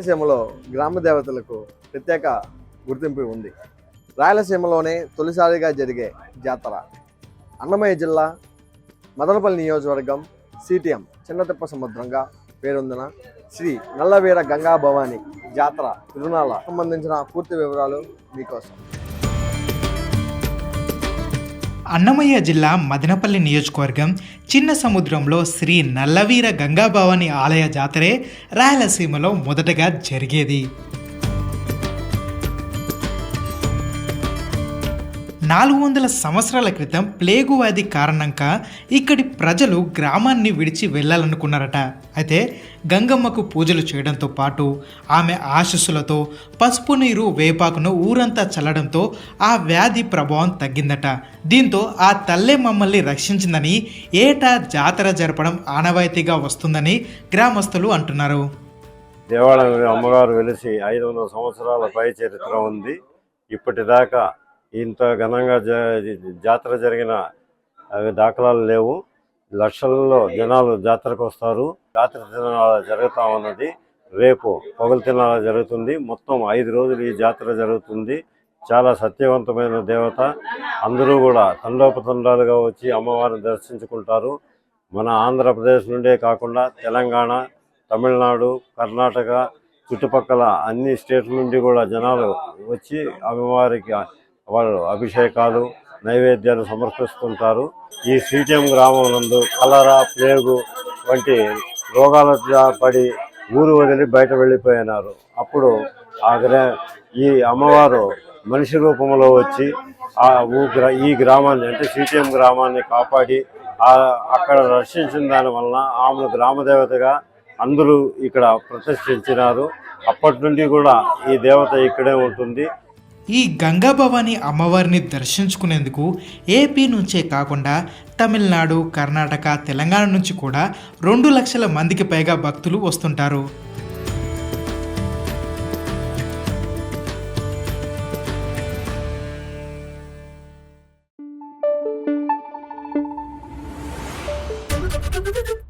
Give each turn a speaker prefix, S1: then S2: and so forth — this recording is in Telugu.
S1: రాయలసీమలో గ్రామ దేవతలకు ప్రత్యేక గుర్తింపు ఉంది. రాయలసీమలోనే తొలిసారిగా జరిగే జాతర. అన్నమయ్య జిల్లా మదనపల్లి నియోజకవర్గం సిటిఎం చిన్నతిప్ప సముద్రంగా పేరొందిన శ్రీ నల్లవీర గంగా భవాని జాతర తిరునాళ్ళ సంబంధించిన పూర్తి వివరాలు మీకోసం.
S2: అన్నమయ్య జిల్లా మదనపల్లి నియోజకవర్గం చిన్న సముద్రంలో శ్రీ నల్లవీర గంగాభవాని ఆలయ జాతరే రాయలసీమలో మొదటగా జరిగేది. నాలుగు వందల సంవత్సరాల క్రితం ప్లేగు వ్యాధి కారణంగా ఇక్కడి ప్రజలు గ్రామాన్ని విడిచి వెళ్ళాలనుకున్నారట. అయితే గంగమ్మకు పూజలు చేయడంతో పాటు ఆమె ఆశస్సులతో పసుపు నీరు వేపాకును ఊరంతా చల్లడంతో ఆ వ్యాధి ప్రభావం తగ్గిందట. దీంతో ఆ తల్లే మమ్మల్ని రక్షించిందని ఏటా జాతర జరపడం ఆనవాయితీగా వస్తుందని గ్రామస్తులు అంటున్నారు.
S3: దేవాలయంలో అమ్మగారు వెలిసి ఐదు వందల సంవత్సరాల పై చరిత్ర ఉంది. ఇప్పటిదాకా ఇంత ఘనంగా జాతర జరిగిన దాఖలాలు లేవు. లక్షల్లో జనాలు జాతరకు వస్తారు. జాతర తిరణాల జరుగుతా ఉన్నది. రేపు పొగలు తిరణాల జరుగుతుంది. మొత్తం ఐదు రోజులు ఈ జాతర జరుగుతుంది. చాలా సత్యవంతమైన దేవత. అందరూ కూడా తండోపతండాలుగా వచ్చి అమ్మవారిని దర్శించుకుంటారు. మన ఆంధ్రప్రదేశ్ నుండే కాకుండా తెలంగాణ తమిళనాడు కర్ణాటక చుట్టుపక్కల అన్ని స్టేట్ల నుండి కూడా జనాలు వచ్చి అమ్మవారికి వాళ్ళు అభిషేకాలు నైవేద్యాలు సమర్పిస్తుంటారు. ఈ సీటీఎం గ్రామం నందు కలరా ప్లేగు వంటి రోగాల పడి ఊరు వదిలి బయట వెళ్ళిపోయినారు. అప్పుడు ఆ గ్రా ఈ అమ్మవారు మనిషి రూపంలో వచ్చి ఆ ఈ గ్రామాన్ని అంటే సిటీఎం గ్రామాన్ని కాపాడి అక్కడ రక్షించిన దాని వలన ఆమెను గ్రామదేవతగా అందరూ ఇక్కడ ప్రతిష్ఠించినారు. అప్పటి నుండి కూడా ఈ దేవత ఇక్కడే ఉంటుంది.
S2: ఈ గంగాభవాని అమ్మవారిని దర్శించుకునేందుకు ఏపీ నుంచే కాకుండా తమిళనాడు కర్ణాటక తెలంగాణ నుంచి కూడా రెండు లక్షల మందికి పైగా భక్తులు వస్తుంటారు
S4: Thank you.